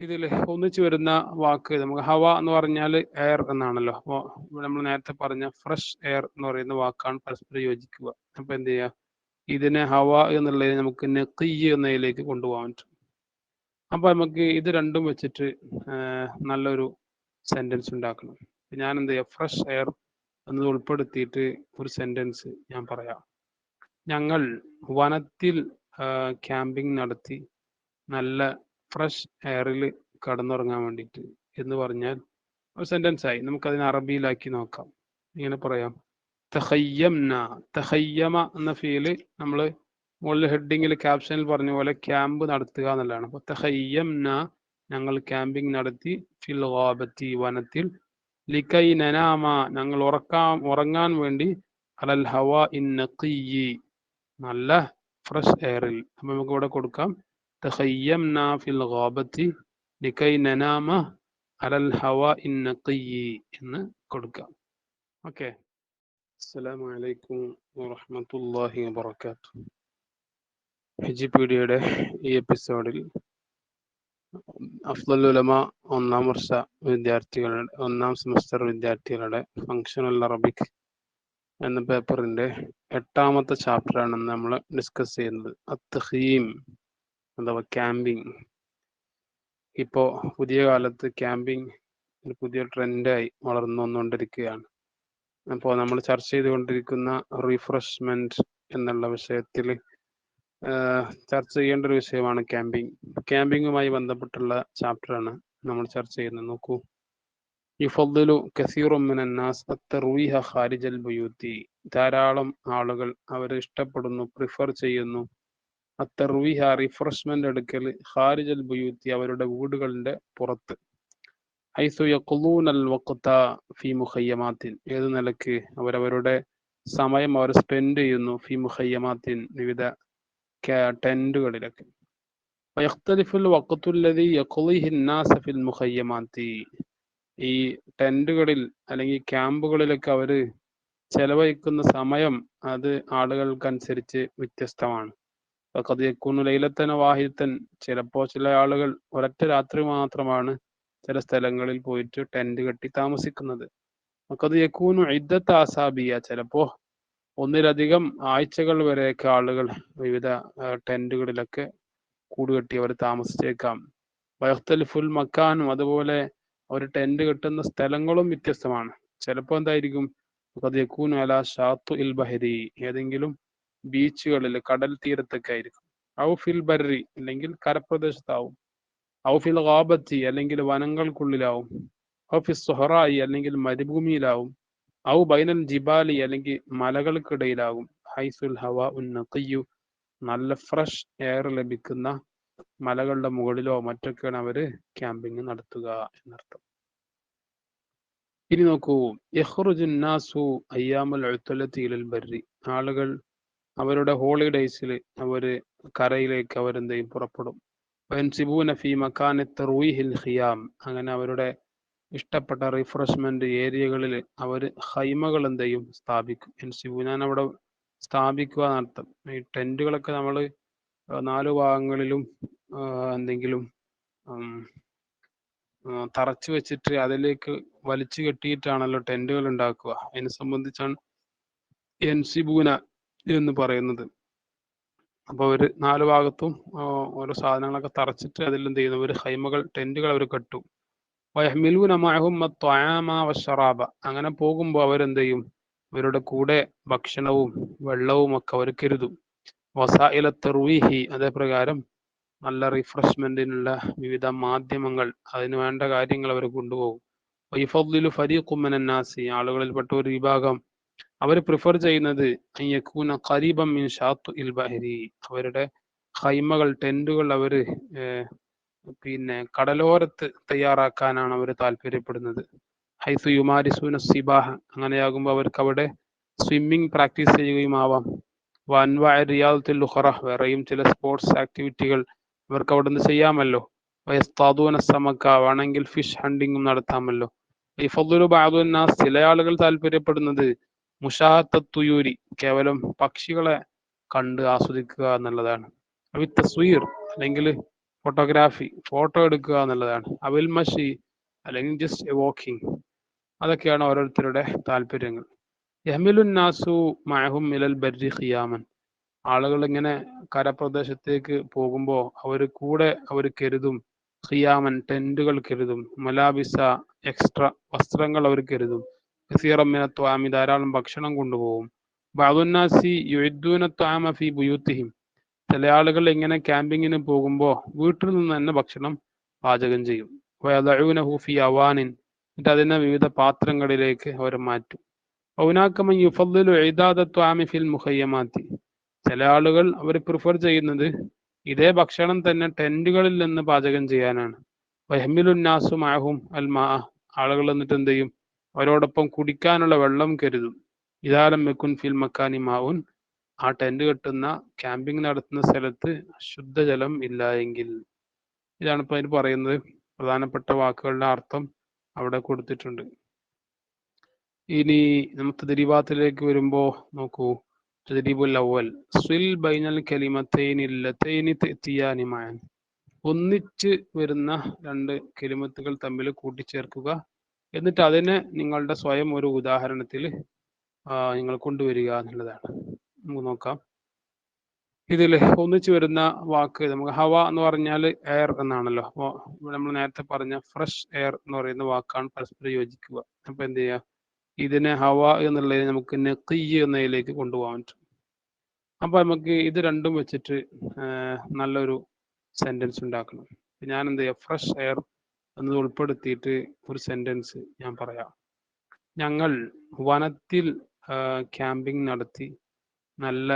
ഇതിൽ ഒന്നിച്ചു വരുന്ന വാക്ക് നമുക്ക് ഹവ എന്ന് പറഞ്ഞാൽ എയർ എന്നാണല്ലോ. അപ്പോൾ നമ്മൾ നേരത്തെ പറഞ്ഞ ഫ്രഷ് എയർ എന്ന് പറയുന്ന വാക്കാണ് പരസ്പരം യോജിക്കുക. അപ്പൊ എന്ത് ചെയ്യുക? ഇതിനെ ഹവ എന്നുള്ളതിനെ നമുക്ക് നെക്കി എന്നതിലേക്ക് കൊണ്ടുപോകാൻ പറ്റും. അപ്പൊ നമുക്ക് ഇത് രണ്ടും വെച്ചിട്ട് നല്ലൊരു സെന്റൻസ് ഉണ്ടാക്കണം. ഞാൻ എന്ത് ചെയ്യാം ഫ്രഷ് എയർ എന്നത് ഉൾപ്പെടുത്തിയിട്ട് ഒരു സെന്റൻസ് ഞാൻ പറയാം. ഞങ്ങൾ വനത്തിൽ ക്യാമ്പിംഗ് നടത്തി നല്ല ഫ്രഷ് എയറിൽ കടന്നുറങ്ങാൻ വേണ്ടിയിട്ട് എന്ന് പറഞ്ഞാൽ ഒരു സെന്റൻസ് ആയി. നമുക്ക് അതിനെ അറബിയിലാക്കി നോക്കാം. ഇങ്ങനെ പറയാം. തഹയ്യംന തഹയ്യമ എന്ന ഫീൽ നമ്മൾ മുകളിൽ ഹെഡിങ്ങിൽ ക്യാപ്ഷനിൽ പറഞ്ഞ പോലെ ക്യാമ്പ് നടത്തുക എന്നുള്ളതാണ്. അപ്പൊ തഹയ്യംന ഞങ്ങൾ ക്യാമ്പിംഗ് നടത്തി. ഫിൽ ഗാബത്തി വനത്തിൽ ലിക്കൈ നനാമ ഞങ്ങൾ ഉറക്കാൻ ഉറങ്ങാൻ വേണ്ടി അലൽ ഹവ ഇൻ നല്ല ഫ്രഷ് എയറിൽ അപ്പൊ നമുക്ക് ഇവിടെ കൊടുക്കാം. തഖയ്യംന ഫിൽ ننام على നനാമ അലൽ إن كرقا أوكي എന്ന് عليكم ورحمة അലൈക്കും വറഹ്മത്തുള്ളാഹി വബറകാതുഹു. ഹിജിപീഡിയയുടെ ഈ എപ്പിസോഡിൽ അഫ്ദൽ ഉലമ ഒന്നാം വർഷ വിദ്യാർത്ഥികളുടെ ഒന്നാം സെമസ്റ്റർ വിദ്യാർത്ഥികളുടെ ഫങ്ഷണൽ അറബിക് എന്ന പേപ്പറിന്റെ എട്ടാമത്തെ ചാപ്റ്ററാണ് നമ്മൾ ഡിസ്കസ് ചെയ്യുന്നത്. അത്തഹീം. അഥവാ ക്യാമ്പിംഗ് ഇപ്പോ പുതിയ കാലത്ത് ക്യാമ്പിംഗ് ഒരു പുതിയ ട്രെൻഡായി വളർന്നു വന്നുകൊണ്ടിരിക്കുകയാണ് അപ്പോൾ നമ്മൾ ചർച്ച ചെയ്തുകൊണ്ടിരിക്കുന്ന റീഫ്രഷ്മെന്റ് എന്നുള്ള വിഷയത്തിൽ ചർച്ച ചെയ്യേണ്ട ഒരു വിഷയമാണ് ക്യാമ്പിംഗ് ക്യാമ്പിങ്ങുമായി ബന്ധപ്പെട്ടുള്ള ചാപ്റ്റർ ആണ് നമ്മൾ ചർച്ച ചെയ്യുന്നത്. നോക്കൂ. യുഫദ്ദിലു കസീറും മിനന്നാസ് ഖാരിജൽ ബുയൂത്തി. ധാരാളം ആളുകൾ അവരെ ഇഷ്ടപ്പെടുന്നു പ്രിഫർ ചെയ്യുന്നു. അത്തർവിഹ റിഫ്രഷ്മെന്റ് എടുക്കൽ ഖാരിജൽ ബുയൂത്തി അവരുടെ വീടുകളുടെ പുറത്ത്. ഐസു യക്കുലൂനൽ വക്കുത്ത ഫി മുഹയ്യമാത്തിൻ ഏത് നിലയ്ക്ക് അവരവരുടെ സമയം അവർ സ്പെൻഡ് ചെയ്യുന്നു ഫി മുഹയ്യമാത്തിൻ വിവിധ ടെന്റുകളിലൊക്കെ വയഖ്തലിഫുൽ വക്കത്തുല്ലതി യക്കുലിഹിന്നാസ ഫിൽ മുഹയ്യമാത്തി ഈ ടെന്റുകളിൽ അല്ലെങ്കിൽ ക്യാമ്പുകളിലൊക്കെ അവർ ചെലവഴിക്കുന്ന സമയം അത് ആളുകൾക്കനുസരിച്ച് വ്യത്യസ്തമാണ്. ലൈലത്തൻ വാഹിദത്തൻ ചിലപ്പോ ചില ആളുകൾ ഒരൊറ്റ രാത്രി മാത്രമാണ് ചില സ്ഥലങ്ങളിൽ പോയിട്ട് ടെന്റ് കെട്ടി താമസിക്കുന്നത്. വഖദ് യകൂനു ഇദ്ദത്ത് ആസാബിയ ചിലപ്പോ ഒന്നിലധികം ആഴ്ചകൾ വരെയൊക്കെ ആളുകൾ വിവിധ ടെന്റുകളിലൊക്കെ കൂടുകെട്ടി അവർ താമസിച്ചേക്കാം. വയഖ്തലിഫുൽ മക്കാനും അതുപോലെ അവർ ടെന്റ് കെട്ടുന്ന സ്ഥലങ്ങളും വ്യത്യസ്തമാണ്. ചിലപ്പോ എന്തായിരിക്കും? ഇൽ ബഹരി ഏതെങ്കിലും ബീച്ചുകളിൽ കടൽ തീരത്തൊക്കെ ആയിരിക്കും. ഔ ഫിൽ ബർരി അല്ലെങ്കിൽ കരപ്രദേശത്താവും. ഔ ഫിൽ ഗാബത്തി അല്ലെങ്കിൽ വനങ്ങൾക്കുള്ളിലാവും. ഔ ഫിൽ സുഹറായി അല്ലെങ്കിൽ മരുഭൂമിയിലാവും. ഔ ബൈനൽ ജിബാലി അല്ലെങ്കിൽ മലകൾക്കിടയിലാകും ഹൈസുൽ ഹവ നല്ല ഫ്രഷ് എയർ ലഭിക്കുന്ന മലകളുടെ മുകളിലോ മറ്റൊക്കെയാണ് അവർ ക്യാമ്പിംഗ് നടത്തുക എന്നർത്ഥം. ഇനി നോക്കൂ. യഹ്റുജുന്നാസു ബർരി. ആളുകൾ അവരുടെ ഹോളിഡേയ്സിൽ അവർ കരയിലേക്ക് അവരെന്ത് ചെയ്യും പുറപ്പെടും ഫി മക്കാനത്ത് ഖിയാം. അങ്ങനെ അവരുടെ ഇഷ്ടപ്പെട്ട റിഫ്രഷ്മെന്റ് ഏരിയകളിൽ അവർ ഹൈമകൾ എന്ത് ചെയ്യും സ്ഥാപിക്കും. ഞാൻ അവിടെ സ്ഥാപിക്കുക എന്നർത്ഥം. ഈ ടെന്റുകളൊക്കെ നമ്മൾ നാലു ഭാഗങ്ങളിലും എന്തെങ്കിലും തറച്ചു വെച്ചിട്ട് അതിലേക്ക് വലിച്ചു കെട്ടിയിട്ടാണല്ലോ ടെന്റുകൾ ഉണ്ടാക്കുക. അതിനെ സംബന്ധിച്ചാണ് എൻസിബൂന എന്ന് പറയുന്നത്. അപ്പൊ അവർ നാല് ഭാഗത്തും ഓരോ സാധനങ്ങളൊക്കെ തറച്ചിട്ട് അതിൽ എന്ത് ചെയ്യുന്നു? ഒരു ഹൈമകൾ ടെന്റുകൾ അവർ കെട്ടു. വശറാബ അങ്ങനെ പോകുമ്പോൾ അവരെന്ത് ചെയ്യും? ഇവരുടെ കൂടെ ഭക്ഷണവും വെള്ളവും ഒക്കെ അവർ കരുതും. വസായില തെറുവിഹി അതേപ്രകാരം നല്ല റിഫ്രഷ്മെന്റിനുള്ള വിവിധ മാധ്യമങ്ങൾ അതിന് വേണ്ട കാര്യങ്ങൾ അവർ കൊണ്ടുപോകും. വൈഫദ്ദിലു ഫരീഖുമ്മനാസി ആളുകളിൽപ്പെട്ട ഒരു വിഭാഗം അവർ പ്രിഫർ ചെയ്യുന്നത് അയ്യക്കൂന കരീബം മിൻ ഷാത്തു ഇൽ ബഹരി അവരുടെ ഹൈമകൾ ടെന്റുകൾ അവർ പിന്നെ കടലോരത്ത് തയ്യാറാക്കാനാണ് അവർ താല്പര്യപ്പെടുന്നത്. ഹൈസു യുമാരിസൂന സിബാഹ. അങ്ങനെയാകുമ്പോൾ അവർക്ക് അവിടെ സ്വിമ്മിങ് പ്രാക്ടീസ് ചെയ്യുകയും ആവാം വൻവായ റിയാദത്തിൽ ലുഹറ വേറെയും ചില സ്പോർട്സ് ആക്ടിവിറ്റികൾ ഇവർക്ക് അവിടെ നിന്ന് ചെയ്യാമല്ലോ വയസ്താദൂന ഫിഷ് ഹണ്ടിങ്ങും നടത്താമല്ലോ. ഈ ഫضുലു ബാദുന്നാസ് ചില ആളുകൾ താല്പര്യപ്പെടുന്നത് മുഷാഹത്തുയൂരി കേവലം പക്ഷികളെ കണ്ട് ആസ്വദിക്കുക എന്നുള്ളതാണ്. അവി തസ്വീർ അല്ലെങ്കിൽ ഫോട്ടോഗ്രാഫി ഫോട്ടോ എടുക്കുക എന്നുള്ളതാണ്. അവിൽ മഷി അല്ലെങ്കിൽ ജസ്റ്റ് വാക്കിംഗ് അതൊക്കെയാണ് ഓരോരുത്തരുടെ താല്പര്യങ്ങൾ. യഹ്മിലുന്നാസു മഹും മിലൽ ബർജി ഖിയാമൻ. ആളുകൾ ഇങ്ങനെ കരപ്രദേശത്തേക്ക് പോകുമ്പോൾ അവർ കൂടെ അവർ കരുതും ഖിയാമൻ ടെന്റുകൾ കരുതും മലാബിസ എക്സ്ട്രാ വസ്ത്രങ്ങൾ അവർ കരുതും. ധാരാളം ഭക്ഷണം കൊണ്ടുപോകും ബാദുന്നാസി യുദ്ദൂന ത്വാമ ഫി ബുയൂത്തിഹിം ചില ആളുകൾ ഇങ്ങനെ ക്യാമ്പിങ്ങിന് പോകുമ്പോൾ വീട്ടിൽ നിന്ന് തന്നെ ഭക്ഷണം പാചകം ചെയ്യും. അവാനിൻ. എന്നിട്ട് അതിനെ വിവിധ പാത്രങ്ങളിലേക്ക് അവർ മാറ്റും. ഫിൽ മുഹയ്യമാത്തി ചില ആളുകൾ അവർ പ്രിഫർ ചെയ്യുന്നത് ഇതേ ഭക്ഷണം തന്നെ ടെന്റുകളിൽ നിന്ന് പാചകം ചെയ്യാനാണ്. വഹമിലുന്നാസു മാഹും അൽ മാ ആളുകൾ എന്നിട്ട് എന്ത് ചെയ്യും? അവരോടൊപ്പം കുടിക്കാനുള്ള വെള്ളം കരുതും. ഇതാലം മെക്കുൻ ഫിൽ മക്കാനി മാവുൻ ആ ടെന്റ് കെട്ടുന്ന ക്യാമ്പിംഗ് നടത്തുന്ന സ്ഥലത്ത് ശുദ്ധജലം ഇല്ല എങ്കിൽ. ഇതാണ് ഇപ്പൊ അതിന് പറയുന്നത്. പ്രധാനപ്പെട്ട വാക്കുകളുടെ അർത്ഥം അവിടെ കൊടുത്തിട്ടുണ്ട്. ഇനി നമുക്ക് തിരിവാത്തിലേക്ക് വരുമ്പോ നോക്കൂ. ബൈനൽ ഒന്നിച്ച് വരുന്ന രണ്ട് കെലിമത്തുകൾ തമ്മിൽ കൂട്ടിച്ചേർക്കുക. എന്നിട്ട് അതിനെ നിങ്ങളുടെ സ്വയം ഒരു ഉദാഹരണത്തിൽ നിങ്ങൾ കൊണ്ടുവരിക എന്നുള്ളതാണ്. നമുക്ക് നോക്കാം. ഇതിൽ ഒന്നിച്ചു വരുന്ന വാക്ക് നമുക്ക് ഹവ എന്ന് പറഞ്ഞാൽ എയർ എന്നാണല്ലോ. അപ്പോൾ നമ്മൾ നേരത്തെ പറഞ്ഞ ഫ്രഷ് എയർ എന്ന് പറയുന്ന വാക്കാണ് പരസ്പരം യോജിക്കുക. അപ്പൊ എന്ത് ചെയ്യുക? ഇതിനെ ഹവ എന്നുള്ളതിനെ നമുക്ക് നെക്കിയ് എന്നതിലേക്ക് കൊണ്ടുപോകാൻ പറ്റും. അപ്പൊ നമുക്ക് ഇത് രണ്ടും വെച്ചിട്ട് നല്ലൊരു സെന്റൻസ് ഉണ്ടാക്കണം. ഞാൻ എന്ത് ചെയ്യുക? ഫ്രഷ് എയർ എന്നത് ഉൾപ്പെടുത്തിയിട്ട് ഒരു സെന്റൻസ് ഞാൻ പറയാം. ഞങ്ങൾ വനത്തിൽ ക്യാമ്പിംഗ് നടത്തി നല്ല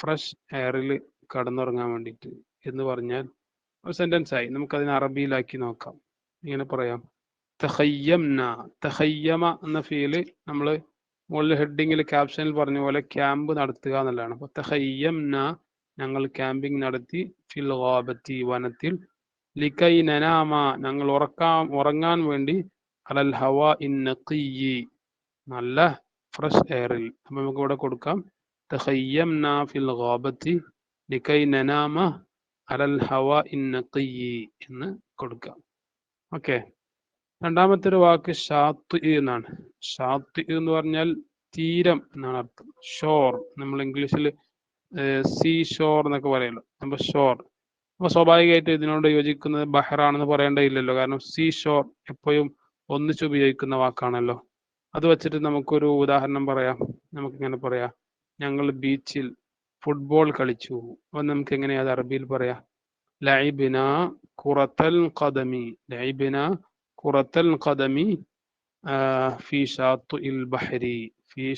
ഫ്രഷ് എയറിൽ കടന്നുറങ്ങാൻ വേണ്ടിയിട്ട് എന്ന് പറഞ്ഞാൽ ഒരു സെന്റൻസ് ആയി. നമുക്കതിനെ അറബിയിലാക്കി നോക്കാം. ഇങ്ങനെ പറയാം. തഹയ്യംന തഹയ്യമ എന്ന ഫീൽ നമ്മൾ മുകളിൽ ഹെഡിങ്ങിൽ ക്യാപ്ഷനിൽ പറഞ്ഞ പോലെ ക്യാമ്പ് നടത്തുക എന്നുള്ളതാണ്. അപ്പൊ തഹയ്യംന ഞങ്ങൾ ക്യാമ്പിംഗ് നടത്തി ഫിൽ വനത്തിൽ ലിക്കൈ നനാമ ഞങ്ങൾ ഉറക്കാൻ ഉറങ്ങാൻ വേണ്ടി അലൽ ഹവ ഇൻ നഖിയി നല്ല ഫ്രഷ് എയറിൽ. അപ്പൊ നമുക്ക് ഇവിടെ കൊടുക്കാം. തഹയ്യംന ഫിൽ ഗാബത്തി ലിക്കൈ നനാമ അലൽ ഹവ ഇൻ നഖിയി എന്ന് കൊടുക്കാം. ഓക്കെ. രണ്ടാമത്തെ ഒരു വാക്ക് ഷാത്ത് എന്നാണ്. ഷാത്ത് എന്ന് പറഞ്ഞാൽ തീരം എന്നാണ് അർത്ഥം. ഷോർ. നമ്മൾ ഇംഗ്ലീഷിൽ സീ ഷോർ എന്നൊക്കെ പറയുമല്ലോ അപ്പൊ ഷോർ. അപ്പൊ സ്വാഭാവികമായിട്ട് ഇതിനോട് യോജിക്കുന്നത് ബഹ്റാണെന്ന് പറയേണ്ടതില്ലല്ലോ. കാരണം സീ ഷോർ എപ്പോഴും ഒന്നിച്ച് ഉപയോഗിക്കുന്ന വാക്കാണല്ലോ. അത് വെച്ചിട്ട് നമുക്കൊരു ഉദാഹരണം പറയാം. നമുക്ക് ഇങ്ങനെ പറയാം. ഞങ്ങൾ ബീച്ചിൽ ഫുട്ബോൾ കളിച്ചു. അപ്പൊ നമുക്ക് എങ്ങനെയാ അത് അറബിയിൽ പറയാം? ലൈബിന കുറത്തൽ കദമി ലൈബിന കുറത്തൽ കദമി ഫി ഇൽ ബഹരി. ഫി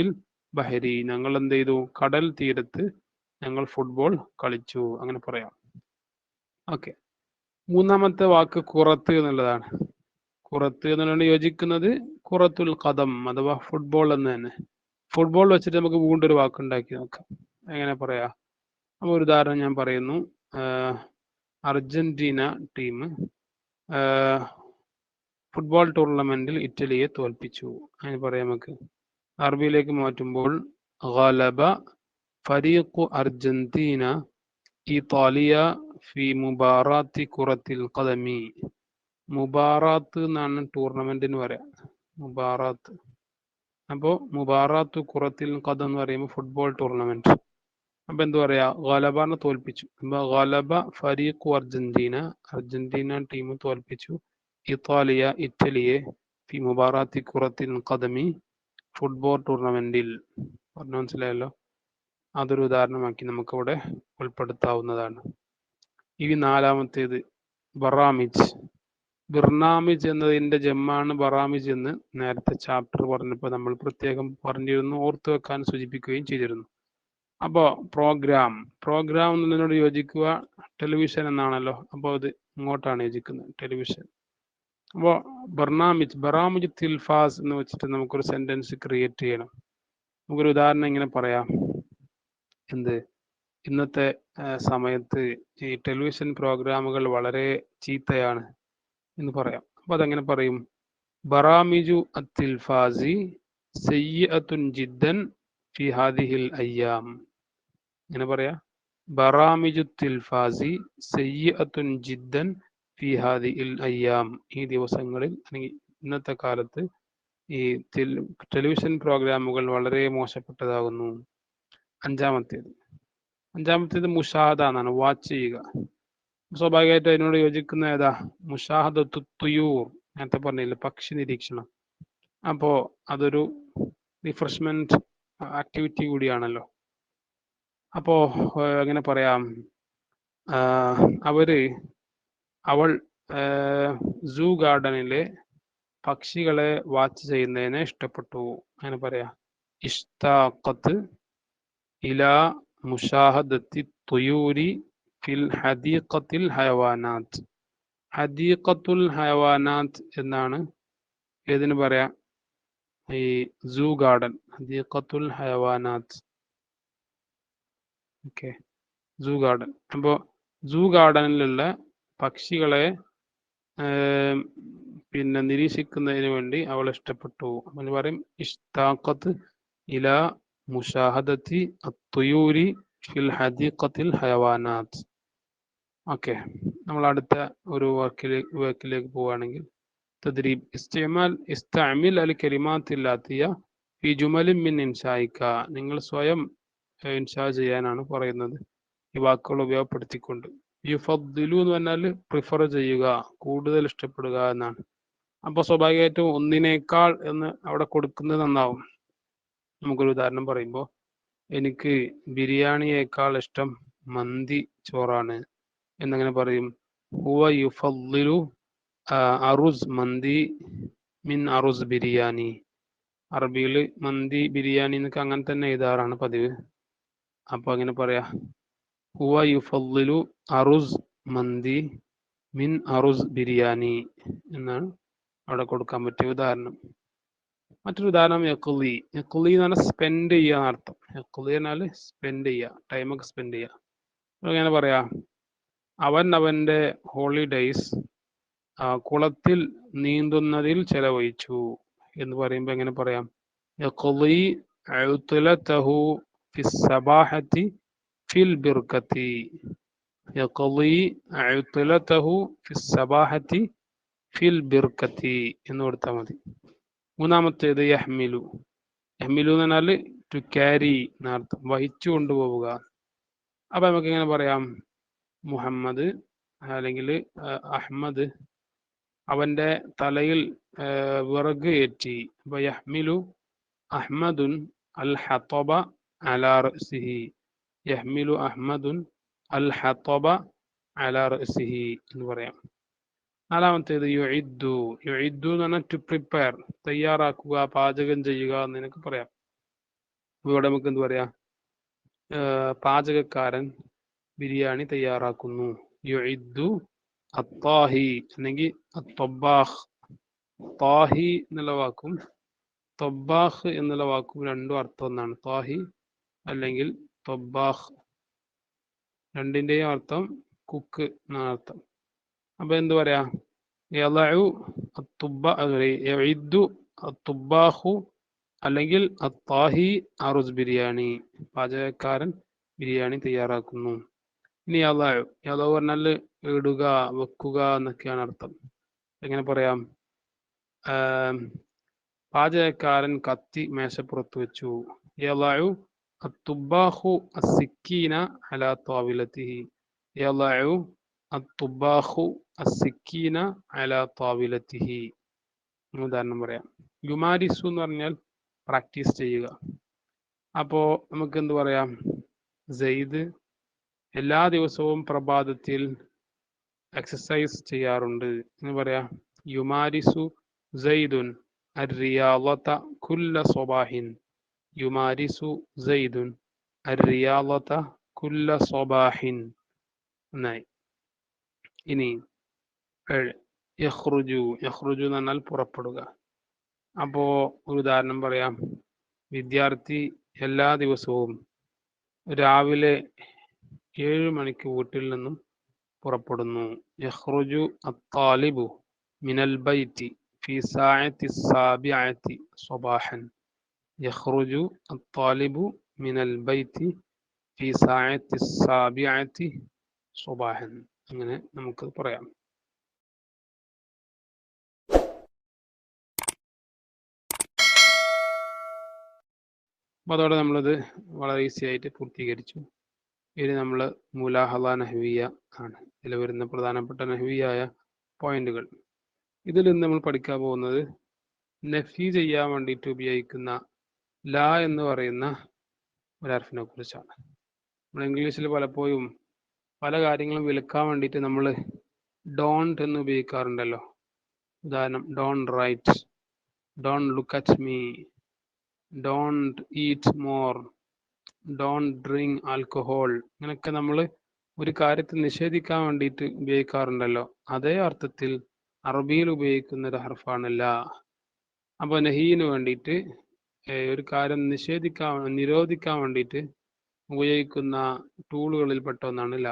ഇൽ ബഹരി. ഞങ്ങൾ എന്ത് ചെയ്തു? കടൽ തീരത്ത് ഞങ്ങൾ ഫുട്ബോൾ കളിച്ചു. അങ്ങനെ പറയാം. ഓക്കെ. മൂന്നാമത്തെ വാക്ക് കുറത്ത് എന്നുള്ളതാണ്. കുറത്ത് എന്നുള്ളതാണ് യോജിക്കുന്നത് കുറത്തുൽ കഥം അഥവാ ഫുട്ബോൾ എന്ന് തന്നെ. ഫുട്ബോൾ വെച്ചിട്ട് നമുക്ക് വീണ്ടും ഒരു വാക്കുണ്ടാക്കി നോക്കാം. എങ്ങനെ പറയാ? അപ്പൊ ഒരു ഉദാഹരണം ഞാൻ പറയുന്നു. അർജന്റീന ടീം ഫുട്ബോൾ ടൂർണമെന്റിൽ ഇറ്റലിയെ തോൽപ്പിച്ചു. അങ്ങനെ പറയാം നമുക്ക്. അറബിയിലേക്ക് മാറ്റുമ്പോൾ ഗലബ ഫരീഖു അർജന്റീന ഇത്താലിയ ഫി മുബാറാത്തി കുറത്തിൽ കദമി മുബാറാത്ത് എന്നാണ് ടൂർണമെന്റിന് പറയാ. മുബാറാത്ത്. അപ്പോ മുബാറാത്ത് കുറത്തിൽ കഥ എന്ന് പറയുമ്പോൾ ഫുട്ബോൾ ടൂർണമെന്റ് അപ്പൊ എന്ത് പറയാ? ഗലബാനെ തോൽപ്പിച്ചു. അപ്പൊ ഗലബ ഫരീഖു അർജന്റീന. അർജന്റീന ടീം തോൽപ്പിച്ചു. ഇത്താലിയ ഇറ്റലിയെ ഫി മുബാറാത്തി കുറത്തിൽ കദമി ഫുട്ബോൾ ടൂർണമെന്റിൽ പറഞ്ഞു മനസ്സിലായല്ലോ? അതൊരു ഉദാഹരണമാക്കി നമുക്കിവിടെ ഉൾപ്പെടുത്താവുന്നതാണ്. ഇനി നാലാമത്തേത് ബറാമിജ്. ബിർനാമിജ് എന്നതിന്റെ ജമ്മാണ് ബറാമിജ് എന്ന് നേരത്തെ ചാപ്റ്റർ പറഞ്ഞപ്പോൾ നമ്മൾ പ്രത്യേകം പറഞ്ഞിരുന്നു ഓർത്തു വെക്കാൻ സൂചിപ്പിക്കുകയും ചെയ്തിരുന്നു. അപ്പോൾ പ്രോഗ്രാം പ്രോഗ്രാം എന്നതിനോട് യോജിക്കുക ടെലിവിഷൻ എന്നാണല്ലോ അപ്പോൾ അത് ഇങ്ങോട്ടാണ് യോജിക്കുന്നത് ടെലിവിഷൻ അപ്പോൾ ബർണാമിജ് ബറാമിജ് തിൽഫാസ് എന്ന് വെച്ചിട്ട് നമുക്കൊരു സെന്റൻസ് ക്രിയേറ്റ് ചെയ്യണം. നമുക്കൊരു ഉദാഹരണം ഇങ്ങനെ പറയാം. എന്ത്? ഇന്നത്തെ സമയത്ത് ഈ ടെലിവിഷൻ പ്രോഗ്രാമുകൾ വളരെ ചീത്തയാണ് എന്ന് പറയാം. അപ്പൊ അതെങ്ങനെ പറയും? ബറാമിജു അത്തിൽഫാസി സയ്യത്തുൻ ജിദ്ദൻ ഫി ഹാദിഹിൽ അയ്യാം. ഇങ്ങനെ പറയാ? ബറാമിജു തിൽഫാസി സയ്യത്തുൻ ജിദ്ദൻ ഫി ഹാദിഹിൽ അയ്യാം. ഈ ദിവസങ്ങളിൽ അല്ലെങ്കിൽ ഇന്നത്തെ കാലത്ത് ഈ ടെലിവിഷൻ പ്രോഗ്രാമുകൾ വളരെ മോശപ്പെട്ടതാകുന്നു. അഞ്ചാമത്തേത്. അഞ്ചാമത്തേത് മുഷാഹദ എന്നാണ് വാച്ച് ചെയ്യുക. സ്വാഭാവികമായിട്ട് അതിനോട് യോജിക്കുന്ന ഏതാ? മുഷാഹദ തുയൂർ. നേരത്തെ പറഞ്ഞില്ല പക്ഷി നിരീക്ഷണം. അപ്പോ അതൊരു റിഫ്രഷ്മെന്റ് ആക്ടിവിറ്റി കൂടിയാണല്ലോ. അപ്പോ എങ്ങനെ പറയാം? അവർ അവൾ സൂ ഗാർഡനിലെ പക്ഷികളെ വാച്ച് ചെയ്യുന്നതിനെ ഇഷ്ടപ്പെട്ടു. അങ്ങനെ പറയാ? ഇഷ്താഖത്ത് ഇലാ മുഷാഹദത്തി തുയൂരി ഫിൽ ഹദീഖത്തിൽ ഹയവാനാത്ത്. ഹദീഖത്തുൽ ഹയവാനാത്ത് എന്നാണ് ഏതിന് പറയാ? ഈ സൂ ഗാർഡൻ. ഹദീഖത്തുൽ ഹയവാനാത്ത്. ഓക്കെ. Zoo garden. അപ്പോൾ സൂ ഗാർഡനിലുള്ള പക്ഷികളെ പിന്നെ നിരീക്ഷിക്കുന്നതിന് വേണ്ടി അവൾ ഇഷ്ടപ്പെട്ടു. അവന് പറയും ഇഷ്താഖത്ത് ഇല മുഷാഹദത്തി അത്തുയൂരി ഫിൽ ഹദീഖത്തിൽ ഹയവാനാത്ത്. ഓക്കെ നമ്മൾ അടുത്ത ഒരു വർക്കിലേക്ക് വർക്കിലേക്ക് പോവുകയാണെങ്കിൽ തദ്രീബ് ഇസ്തമാൽ ഇസ്താമിൽ അൽ കരിമാത്തില്ലാത്തിയ ഈ ജുമലിൻ മിൻ ഇൻഷായിക്ക നിങ്ങൾ സ്വയം ഇൻഷാ ചെയ്യാനാണ് പറയുന്നത്. ഈ വാക്കുകൾ ഉപയോഗപ്പെടുത്തിക്കൊണ്ട്. യുഫദ്ദിലു എന്ന് പറഞ്ഞാൽ പ്രിഫർ ചെയ്യുക കൂടുതൽ ഇഷ്ടപ്പെടുക എന്നാണ്. അപ്പോൾ സ്വാഭാവികമായിട്ടും ഒന്നിനേക്കാൾ എന്ന് അവിടെ കൊടുക്കുന്നത് നന്നാവും. നമുക്കൊരു ഉദാഹരണം പറയുമ്പോൾ എനിക്ക് ബിരിയാണിയേക്കാൾ ഇഷ്ടം മന്തി ചോറാണ് എന്നങ്ങനെ പറയും. ഹുവ യുഫല്ലിലു അറുസ് മന്തി മിൻ അറുസ് ബിരിയാണി. അറബിയിൽ മന്തി ബിരിയാണി എന്നൊക്കെ അങ്ങനെ തന്നെ എഴുതാറാണ് പതിവ്. അപ്പോൾ അങ്ങനെ പറയാ ഹുവ യുഫല്ലിലു അറുസ് മന്തി മിൻ അറുസ് ബിരിയാണി എന്നാണ് അവിടെ കൊടുക്കാൻ പറ്റിയ ഉദാഹരണം. മറ്റൊരു ഉദാഹരണം യക്കുലി. യക്കുലി എന്ന് പറഞ്ഞാൽ സ്പെൻഡ് ചെയ്യുക എന്നർത്ഥം യക്കുലി എന്നാൽ സ്പെൻഡ് ചെയ്യുക ടൈമൊക്കെ സ്പെൻഡ് ചെയ്യുക. അങ്ങനെ പറയാ? അവൻ അവന്റെ ഹോളിഡേയ്സ് കുളത്തിൽ നീന്തുന്നതിൽ ചെലവഴിച്ചു എന്ന് പറയുമ്പോൾ എങ്ങനെ പറയാം? യക്കുലി ഉത്ലതഹു ഫി സബാഹത്തി ഫിൽ ബിർക്കത്തി യക്കുലി ഉത്ലതഹു ഫി സബാഹത്തി ഫിൽ ബിർക്കത്തി എന്ന് കൊടുത്താൽ മതി. മൂന്നാമത്തേത് യഹ്മിലു. യഹ്മിലു എന്ന് പറഞ്ഞാൽ ടു ക്യാരി എന്നർത്ഥം വഹിച്ചു കൊണ്ടുപോവുക. അപ്പൊ നമുക്ക് എങ്ങനെ പറയാം? മുഹമ്മദ് അല്ലെങ്കിൽ അഹമ്മദ് അവന്റെ തലയിൽ വിറക് ഏറ്റി. അപ്പൊ യഹ്മിലു അഹ്മദുൻ അൽ ഹത്തോബ അലാ സിഹി യഹ്മിലു അഹ്മദുൻ അൽ ഹത്തോബ അലാ സിഹി എന്ന് പറയാം. നാലാമത്തേത് യുഇദ്ദു യുഇദ്ദു എന്ന് പറഞ്ഞാൽ ടു പ്രിപ്പയർ തയ്യാറാക്കുക പാചകം ചെയ്യുക എന്ന് നിനക്ക് പറയാം. ഇവിടെ നമുക്ക് എന്ത് പറയാം? പാചകക്കാരൻ ബിരിയാണി തയ്യാറാക്കുന്നു. യുഇദ്ദു അത്താഹി അല്ലെങ്കിൽ അത്തൊബാഹ് താഹി എന്നുള്ള വാക്കും തൊബാഹ് എന്നുള്ള വാക്കും രണ്ടും അർത്ഥം ഒന്നാണ്. താഹി അല്ലെങ്കിൽ തൊബാഹ് രണ്ടിന്റെയും അർത്ഥം കുക്ക് എന്നാണ് അർത്ഥം. അപ്പൊ എന്ത് പറയാ? അല്ലെങ്കിൽ അത്താഹി അറുസ് ബിരിയാണി. പാചകക്കാരൻ ബിരിയാണി തയ്യാറാക്കുന്നു. ഇനി യളഉ യളഉ പറഞ്ഞാൽ ഇടുക വെക്കുക എന്നൊക്കെയാണ് അർത്ഥം. എങ്ങനെ പറയാം? പാചകക്കാരൻ കത്തി മേശപ്പുറത്ത് വെച്ചു. യളഉ അത്തുബാഹു അസിക്കീന അലാ താവിലത്തിഹി യളഉ അത്തുബാഹു അസിക്കീന അലാ താവിലത്തിഹി എന്ന് ഉദാഹരണം പറയാം യുമാരിസു എന്ന് പറഞ്ഞാൽ പ്രാക്ടീസ് ചെയ്യുക അപ്പോ നമുക്ക് എന്ത് പറയാം സെയ്ദ് എല്ലാ ദിവസവും പ്രഭാതത്തിൽ എക്സസൈസ് ചെയ്യാറുണ്ട് എന്ന് പറയാം യുമാരിസു സെയ്ദുൻ الرياضة كل صباح يمارس زيد الرياضة كل صباح എന്നായി ഇനി യഹ്റുജു യഹ്റുജു എന്ന് പറഞ്ഞാൽ പുറപ്പെടുക. അപ്പോ ഒരു ഉദാഹരണം പറയാം. വിദ്യാർത്ഥി എല്ലാ ദിവസവും രാവിലെ ഏഴ് മണിക്ക് വീട്ടിൽ നിന്നും പുറപ്പെടുന്നു. യഹ്റുജു അത്താലിബു മിനൽ ബൈറ്റി ഫീ സായത്തി സാബിഅത്തി സ്വബാഹൻ. യഹ്റുജു അത്താലിബു മിനൽ ബൈത്തി ഫീ സായത്തി സാബിഅത്തി സ്വബാഹൻ. അങ്ങനെ നമുക്ക് പറയാം. അപ്പോൾ അതോടെ നമ്മളത് വളരെ ഈസി ആയിട്ട് പൂർത്തീകരിച്ചു. ഇനി നമ്മൾ മുലാഹല നഹ്വിയ ആണ്. ഇതിൽ വരുന്ന പ്രധാനപ്പെട്ട നഹ്വിയായ പോയിന്റുകൾ. ഇതിൽ നിന്ന് നമ്മൾ പഠിക്കാൻ പോകുന്നത് നഫി ചെയ്യാൻ വേണ്ടിയിട്ട് ഉപയോഗിക്കുന്ന ലാ എന്ന് പറയുന്ന ഒരു അർഫിനെ കുറിച്ചാണ്. നമ്മൾ ഇംഗ്ലീഷിൽ പലപ്പോഴും പല കാര്യങ്ങളും വിലക്കാൻ വേണ്ടിയിട്ട് നമ്മൾ ഡോണ്ട് എന്ന് ഉപയോഗിക്കാറുണ്ടല്ലോ. ഉദാഹരണം don't write don't look at me don't eat more don't drink alcohol ഇങ്ങനെയൊക്കെ നമ്മൾ ഒരു കാര്യത്തെ നിഷേധിക്കാൻ വേണ്ടിയിട്ട് ഉപയോഗിക്കാറുണ്ടല്ലോ. അതേ അർത്ഥത്തിൽ അറബിയിൽ ഉപയോഗിക്കുന്ന ഒരു ഹർഫാണ് ലാ അപ്പോൾ നഹീന് വേണ്ടിയിട്ട് ഒരു കാര്യം നിഷേധിക്കാൻ നിരോധിക്കാൻ വേണ്ടിയിട്ട് ഉപയോഗിക്കുന്ന ടൂളുകളിൽ പെട്ട ഒന്നാണ് ല.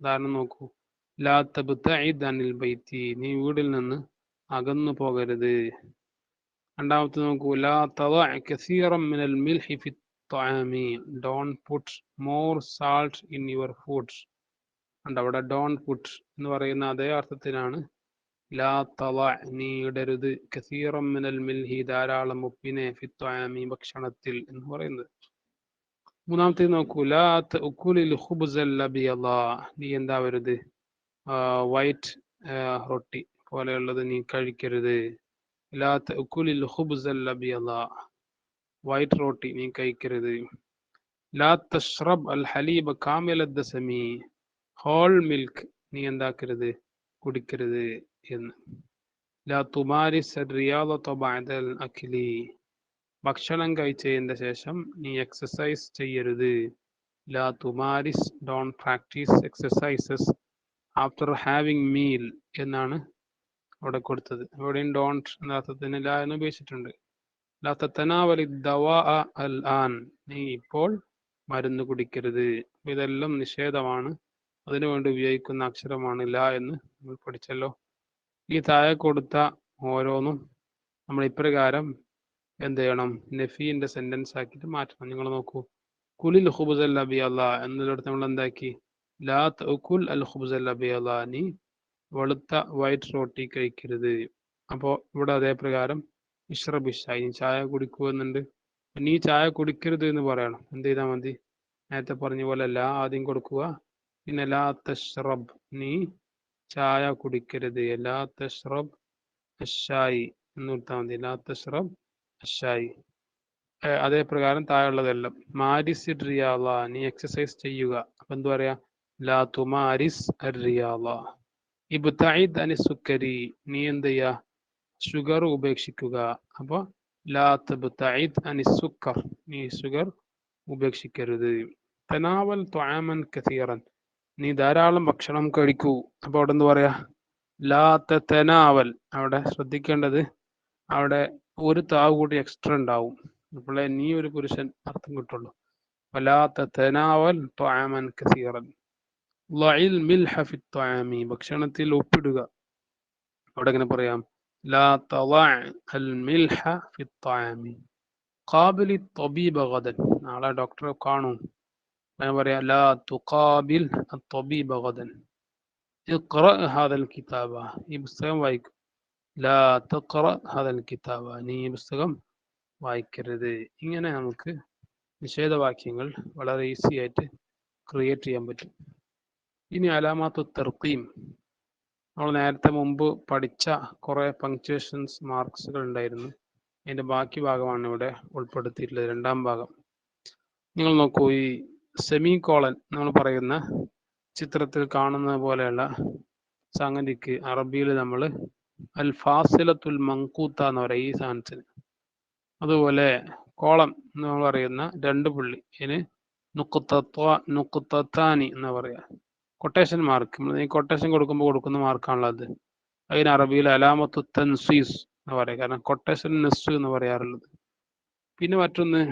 ഉദാഹരണം നോക്കൂ. ലാ തബ്തഇദ് അനിൽ ബൈത്തി. നീ വീടിൽ നിന്ന് അകന്നു പോകരുത്. രണ്ടാമത്തെ നോക്കൂ. ലാ തദഅ കസീറം മിനൽ മിൽഹി ഫി ത്വാമി. Don't put more salt in your food ഉണ്ട് അവിടെ ഡോൺ പുട്ട് എന്ന് പറയുന്ന അതേ അർത്ഥത്തിലാണ് ലാ തള നീ ഇടരുത്. കസീറം മിനൽ മിൽഹി ധാരാളം ഉപ്പിനെ ഫിത്വാമി ഭക്ഷണത്തിൽ എന്ന് പറയുന്നത്. മൂന്നാമത്തെ നോക്കൂ ലാ ഉക്കുലിൽ ഖുബ്സൽ നീ എന്താ വരുത് വൈറ്റ് റൊട്ടി പോലെയുള്ളത് നീ കഴിക്കരുത് ലാ ഉക്കുലിൽ ഖുബ്സൽ വൈറ്റ് റൊട്ടി നീ കഴിക്കരുത് ലാ തഷ്റബ് അൽ ഹലീബ് കാമില ദസമി ഹോൾ മിൽക്ക് നീ എന്താക്കരുത് കുടിക്കരുത് എന്ന് ലാ തുമാരിസ് റിയാദ അഖിലി ഭക്ഷണം കഴിച്ചതിന്റെ ശേഷം നീ എക്സസൈസ് ചെയ്യരുത്. ലാ തുമാരിസ് don't practice exercises after having meal എന്നാണ് അവിടെ കൊടുത്തത്. അവിടെയും ഡോണ്ട് എന്ന ലാ എന്ന് ഉപയോഗിച്ചിട്ടുണ്ട്. ലാ തത്തനാവലി ദവാ അൽ ആൻ. നീ ഇപ്പോൾ മരുന്ന് കുടിക്കരുത്. ഇതെല്ലാം നിഷേധമാണ്. അതിനുവേണ്ടി ഉപയോഗിക്കുന്ന അക്ഷരമാണ് ലാ എന്ന് നമ്മൾ പഠിച്ചല്ലോ. ഈ താഴെ കൊടുത്ത ഓരോന്നും നമ്മൾ ഇപ്രകാരം എന്ത് ചെയ്യണം? നഫീന്റെ സെന്റൻസ് ആക്കിയിട്ട് മാറ്റണം. നിങ്ങൾ നോക്കൂ. കുലിൽ ഹുബുസ് അൽ അല്ലാ അല്ല എന്നിടത്ത് നമ്മൾ എന്താക്കി? ലാ കുൽ അൽ ഹുബുസ് അൽ അബി അല്ല നീ വെളുത്ത വൈറ്റ് റോട്ടി കഴിക്കരുത്. അപ്പോ ഇവിടെ അതേ പ്രകാരം ഇഷ്റബിഷായി നീ ചായ കുടിക്കൂ എന്നുണ്ട്? നീ ചായ കുടിക്കരുത് എന്ന് പറയണം. എന്ത് ചെയ്താൽ മതി? നേരത്തെ പറഞ്ഞ പോലെ ലാ ആദ്യം കൊടുക്കുക. പിന്നെ ലാ തഷ്റബ് നീ ചായ കുടിക്കരുത്. ലാ തഷ്റബ് അഷായി എന്ന് കൊടുത്താൽ മതി. ലാ തഷ്റബ് അഷായി അതേ പ്രകാരം താഴെയുള്ളതെല്ലാം. മാരിസ് റിയാല നീ എക്സസൈസ് ചെയ്യുക. അപ്പൊ എന്തു പറയാ? ലാ തുമാരിസ് റിയാല തായിദ് അനി സുക്കരി നീ എന്ത് ചെയ്യാ? ഷുഗർ ഉപേക്ഷിക്കുക. അപ്പോൾ ലാ തബ്തഇദ് അനി സുക്കർ നീ ഷുഗർ ഉപേക്ഷിക്കരുത്. തനാവൽ ത്വാമൻ കസീറൻ നീ ധാരാളം ഭക്ഷണം കഴിക്കൂ. അപ്പോൾ അവിടെ എന്ത് പറയാ? ലാ തനാവൽ. അവിടെ ശ്രദ്ധിക്കേണ്ടത് അവിടെ ഒരു താവ് കൂടി എക്സ്ട്രാ ഉണ്ടാവും. അപ്പോഴേ നീ ഒരു പുരുഷൻ അർത്ഥം കിട്ടുള്ളൂ. വലാത്ത തനാവൽ ത്വാമൻ കസീറൻ ലൈൽ ഹഫി ത്വാമി ഭക്ഷണത്തിൽ ഒപ്പിടുക. അവിടെ എങ്ങനെ പറയാം? ലാ തള അൽ മിൽഹ ഫി ത്വബീബ ഗദൻ. നാളെ ഡോക്ടറെ കാണും. ഞാൻ പറയാം ലാ തുഖാബിൽ ത്വബീബ ഗദൻ ഇഖ്റ ഹാദൽ കിതാബ. ഈ പുസ്തകം വായിക്കും. ലാ തഖറ ഹദൽ കിതാബ. നീ ഈ പുസ്തകം വായിക്കരുത്. ഇങ്ങനെ നമുക്ക് നിഷേധവാക്യങ്ങൾ വളരെ ഈസി ആയിട്ട് ക്രിയേറ്റ് ചെയ്യാൻ പറ്റും. ഇനി അലാമാത്തു തെർക്കീം നമ്മൾ നേരത്തെ മുമ്പ് പഠിച്ച കുറേ പങ്ക്ച്വേഷൻസ് മാർക്സുകൾ ഉണ്ടായിരുന്നു. അതിന്റെ ബാക്കി ഭാഗമാണ് ഇവിടെ ഉൾപ്പെടുത്തിയിട്ടുള്ളത്. രണ്ടാം ഭാഗം. നിങ്ങൾ നോക്കൂ ഈ സെമി കോളൻ നമ്മൾ പറയുന്ന ചിത്രത്തിൽ കാണുന്ന പോലെയുള്ള സംഗതിക്ക് അറബിയിൽ നമ്മൾ അൽ ഫാസിലത്തുൽ മങ്കൂത്ത എന്ന് പറയും ഈ സാധനത്തിന് അതുപോലെ കോളം എന്ന് പറയുന്ന രണ്ട് പുള്ളി. ഇതിന് നുക്കുത്തത്വ നുക്കുത്തത്താനി എന്ന് പറയാ. കൊട്ടേഷൻ മാർക്ക് ഈ കൊട്ടേഷൻ കൊടുക്കുമ്പോൾ കൊടുക്കുന്ന മാർക്കാണുള്ളത് അത്. അതിന് അറബിയിൽ അലാമത്തു തൻസീസ് എന്ന് പറയാം. കാരണം കൊട്ടേഷൻ നെസ് എന്ന് പറയാറുള്ളത്. പിന്നെ മറ്റൊന്ന്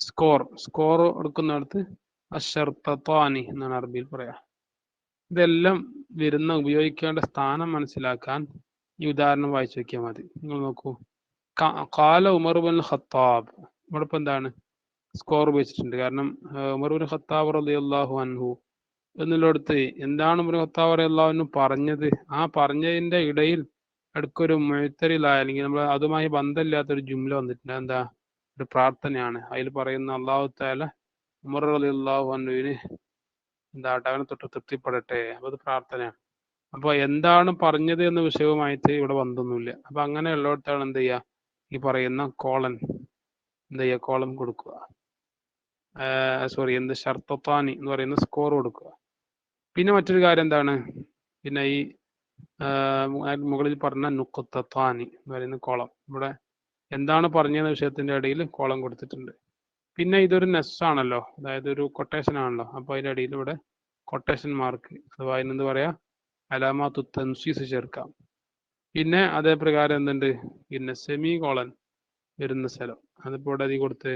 സ്കോർ സ്കോർ എടുക്കുന്നിടത്ത് അഷർത്താനി എന്നാണ് അറബിയിൽ പറയാ. ഇതെല്ലാം വരുന്ന ഉപയോഗിക്കേണ്ട സ്ഥാനം മനസ്സിലാക്കാൻ ഈ ഉദാഹരണം വായിച്ചു നോക്കിയാൽ മതി. നിങ്ങൾ നോക്കൂ. കാല ഉമർബുൽ ഖത്താബ്. ഇവിടെ ഇപ്പം എന്താണ്? സ്കോർ വെച്ചിട്ടുണ്ട് കാരണം ഉമർബുൽ ഖത്താബ് അള്ളാഹു അൻഹു എന്നുള്ളടുത്ത് എന്താണ് ഉമർ ഖത്താബ് അൻഹു പറഞ്ഞത്? ആ പറഞ്ഞതിന്റെ ഇടയിൽ അടുക്കൊരു മുഴത്തരിലായ അല്ലെങ്കിൽ നമ്മൾ അതുമായി ബന്ധമില്ലാത്ത ഒരു ജുംല വന്നിട്ടുണ്ട്. എന്താ ഒരു പ്രാർത്ഥനയാണ്. അതിൽ പറയുന്ന അള്ളാഹു താല ഉമർ അള്ളാഹു അൻഹുവിന് എന്താ? അവനെ തൊട്ട് തൃപ്തിപ്പെടട്ടെ. അത് പ്രാർത്ഥനയാണ്. അപ്പൊ എന്താണ് പറഞ്ഞത് എന്ന വിഷയവുമായിട്ട് ഇവിടെ ബന്ധമൊന്നുമില്ല. അപ്പൊ അങ്ങനെയുള്ളിടത്താണ് എന്ത് ചെയ്യുക? ഈ പറയുന്ന കോളൻ എന്ത് ചെയ്യുക? കോളം കൊടുക്കുക. സോറി എന്ത്? ഷർത്തത്താനി എന്ന് പറയുന്ന സ്കോർ കൊടുക്കുക. പിന്നെ മറ്റൊരു കാര്യം എന്താണ്? പിന്നെ ഈ മുകളിൽ പറഞ്ഞ നുക്കുത്താനി എന്ന് പറയുന്ന കോളം. ഇവിടെ എന്താണ് പറഞ്ഞെന്ന വിഷയത്തിന്റെ ഇടയിൽ കോളം കൊടുത്തിട്ടുണ്ട്. പിന്നെ ഇതൊരു നെസ് ആണല്ലോ. അതായത് ഒരു കൊട്ടേഷൻ ആണല്ലോ. അപ്പൊ അതിന്റെ ഇടയിൽ ഇവിടെ കൊട്ടേഷൻ മാർക്ക് അഥവാ അതിനെന്ത് പറയാ? അലാമാത്തു തൻസീസ് ചേർക്കാം. പിന്നെ അതേ പ്രകാരം എന്തുണ്ട്? പിന്നെ സെമി കോളൻ വരുന്ന സ്ഥലം. അതിപ്പോ ഇവിടെ അതി കൊടുത്ത്?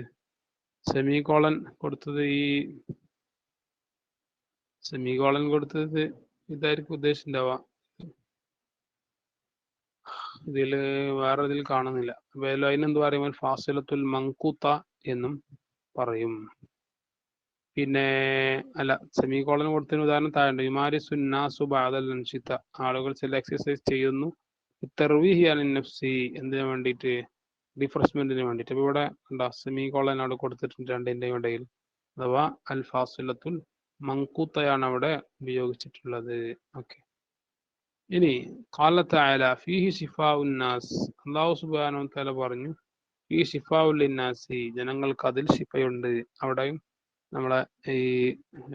സെമി കോളൻ കൊടുത്തത് ഈ സെമി കോളൻ കൊടുത്തത് ഇതായിരിക്കും ഉദ്ദേശിച്ചിട്ടുണ്ടാവുക. ഇതിൽ വേറെ ഇതിൽ കാണുന്നില്ല. അതിനെന്ത് പറയുമ്പോൾ ഫാസിലത്തുൽ മങ്കൂത്ത എന്നും പറയും. പിന്നെ അല്ല സെമി കോളൻ കൊടുത്തതിന് ഉദാഹരണം താഴെ യുമാരി സുന്നാസു ബാദൽ അൻഷിത്ത. ആളുകൾ ചില എക്സസൈസ് ചെയ്യുന്നു. തെർവിഹി അലിൻ എന്തിനു വേണ്ടിയിട്ട്? റിഫ്രഷ്മെന്റിന് വേണ്ടിയിട്ട്. അപ്പൊ ഇവിടെ ഉണ്ടോ സെമി കോളൻ അവിടെ കൊടുത്തിട്ടുണ്ട് രണ്ടിന്റെയും ഇടയിൽ. അഥവാ അൽ ഫാസിലത്തുൽ മങ്കൂത്തയാണ് അവിടെ ഉപയോഗിച്ചിട്ടുള്ളത്. ഓക്കെ. ഇനി കാലത്ത് അയല ഫീഹി ഷിഫാ ഉന്നാസ് അള്ളാഹു സുബാനോ തല പറഞ്ഞു ഈ ഷിഫാ ഉന്നാസി ജനങ്ങൾക്ക് അതിൽ ഷിഫയുണ്ട് അവിടെയും നമ്മളെ ഈ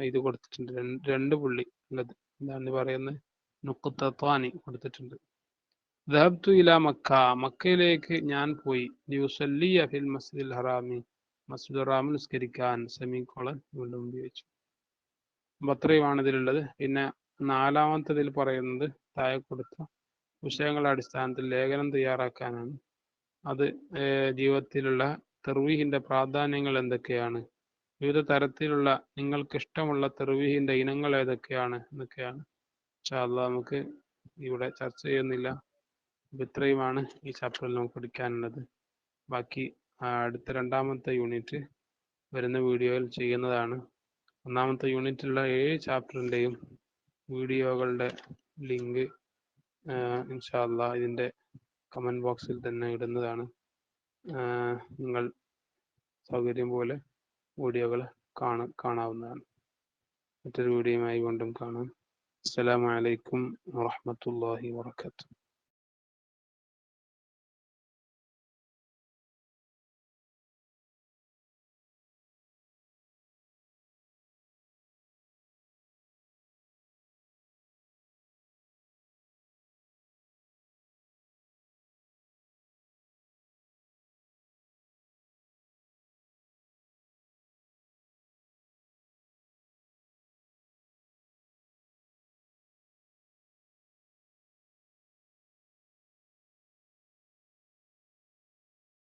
ഇത് കൊടുത്തിട്ടുണ്ട്. രണ്ട് പുള്ളി ഉള്ളത്. എന്താണ് പറയുന്നത് നുക്കുത്താനി കൊടുത്തിട്ടുണ്ട്. ദഹബ്തു ഇല മക്ക. മക്കയിലേക്ക് ഞാൻ പോയി. ലിയുസല്ലി ഫിൽ മസ്ജിദുൽ ഹറാമി. മസ്ജിദുൽ ഹറാമിൽ നിസ്കരിക്കാൻ സെമി കോളൻ വീണ്ടും ഉപയോഗിച്ചു. അപ്പൊ അത്രയുമാണ് ഇതിലുള്ളത്. പിന്നെ നാലാമത്തതിൽ പറയുന്നത് താഴെ കൊടുത്ത വിഷയങ്ങളുടെ അടിസ്ഥാനത്തിൽ ലേഖനം തയ്യാറാക്കാനാണ്. അത് ജീവിതത്തിലുള്ള തെർവീഹിന്റെ പ്രാധാന്യങ്ങൾ എന്തൊക്കെയാണ്? വിവിധ തരത്തിലുള്ള നിങ്ങൾക്ക് ഇഷ്ടമുള്ള തെർവീഹിന്റെ ഇനങ്ങൾ ഏതൊക്കെയാണ്? എന്നൊക്കെയാണ്. ഇൻഷാല്ല നമുക്ക് ഇവിടെ ചർച്ച ചെയ്യുന്നില്ല. ഇത്രയുമാണ് ഈ ചാപ്റ്ററിൽ നമുക്ക് പഠിക്കാനുള്ളത്. ബാക്കി അടുത്ത രണ്ടാമത്തെ യൂണിറ്റ് വരുന്ന വീഡിയോയിൽ ചെയ്യുന്നതാണ്. ഒന്നാമത്തെ യൂണിറ്റിലുള്ള ഏഴ് ചാപ്റ്ററിന്റെയും വീഡിയോകളുടെ ലിങ്ക് ഇൻഷാല്ല ഇതിന്റെ കമന്റ് ബോക്സിൽ തന്നെ ഇടുന്നതാണ്. നിങ്ങൾ സൗകര്യം പോലെ വീഡിയോകൾ കാണ കാണാവുന്നതാണ്. മറ്റൊരു വീഡിയോയുമായി വീണ്ടും കാണാം. അസ്സലാമു അലൈക്കും വറഹ്മത്തുള്ളാഹി വബറകാതുഹു.